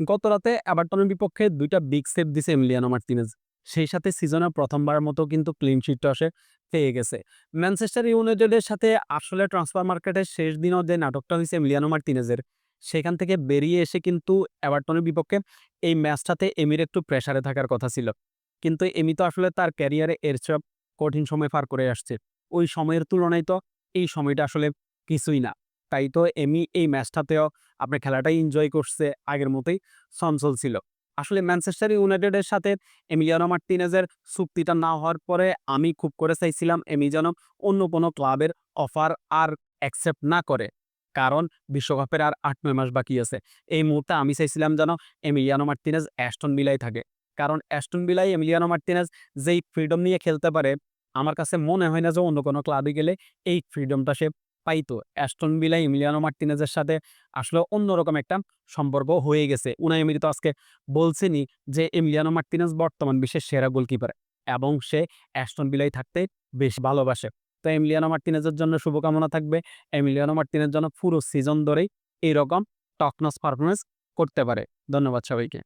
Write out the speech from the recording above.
গত রাতে এভারটনের বিপক্ষে দুইটা বিগ সেভ দিছে এমিলিয়ানো মার্তিনেজ সেই সাথে সিজনের প্রথমবার মতো কিন্তু ক্লিন শিটটা সে পেয়ে গেছে। ম্যানচেস্টার ইউনাইটেডের সাথে আসলে ট্রান্সফার মার্কেটের শেষ দিনও যে নাটকটা হয়েছে এমিলিয়ানো মার্তিনেজের সেখান থেকে বেরিয়ে এসে কিন্তু এভারটনের বিপক্ষে এই ম্যাচটাতে এমির একটু প্রেসারে থাকার কথা ছিল। কিন্তু এমি তো আসলে তার ক্যারিয়ারে এর সব কঠিন সময় পার করে আসছে। ওই সময়ের তুলনায় তো এই সময়টা আসলে কিছুই না। তাই তো এমি এই ম্যাচটাতেও আপনার খেলাটাই এনজয় করছে আগের মতোই চঞ্চল ছিল। আসলে ম্যানচেস্টার ইউনাইটেডের সাথে এমিলিয়ানো মার্টিনেজের চুক্তিটা না হওয়ার পরে আমি খুব করে চাইছিলাম এমি যেন অন্য কোনো ক্লাবের অফার আর অ্যাকসেপ্ট না করে। কারণ বিশ্বকাপের আর আট, নয় মাস বাকি আছে। এই মুহূর্তে আমি চাইছিলাম যেন এমিলিয়ানো মার্টিনেজ অ্যাস্টন বিলাই থাকে। কারণ অ্যাস্টন বিলাই এমিলিয়ানো মার্টিনেজ যেই ফ্রিডম নিয়ে খেলতে পারে, আমার কাছে মনে হয় না যে অন্য কোনো ক্লাবে গেলে এই ফ্রিডমটা সে পাইতো। অ্যাস্টন বিলাই এমিলিয়ানো মার্টিনেজের সাথে আসলে অন্যরকম একটা সম্পর্ক হয়ে গেছে। উনাই এমিরি তো আজকে বলছেনই যে এমিলিয়ানো মার্টিনেজ বর্তমান বিশ্বের সেরা গোলকিপার এবং সে অ্যাস্টন বিলাই থাকতে বেশ ভালোবাসে। তো এমিলিয়ানো মার্টিনেজের জন্য শুভকামনা থাকবে। এমিলিয়ানো মার্টিনের জন্য পুরো সিজন ধরেই এইরকম টকনস পারফরমেন্স করতে পারে। ধন্যবাদ সবাইকে।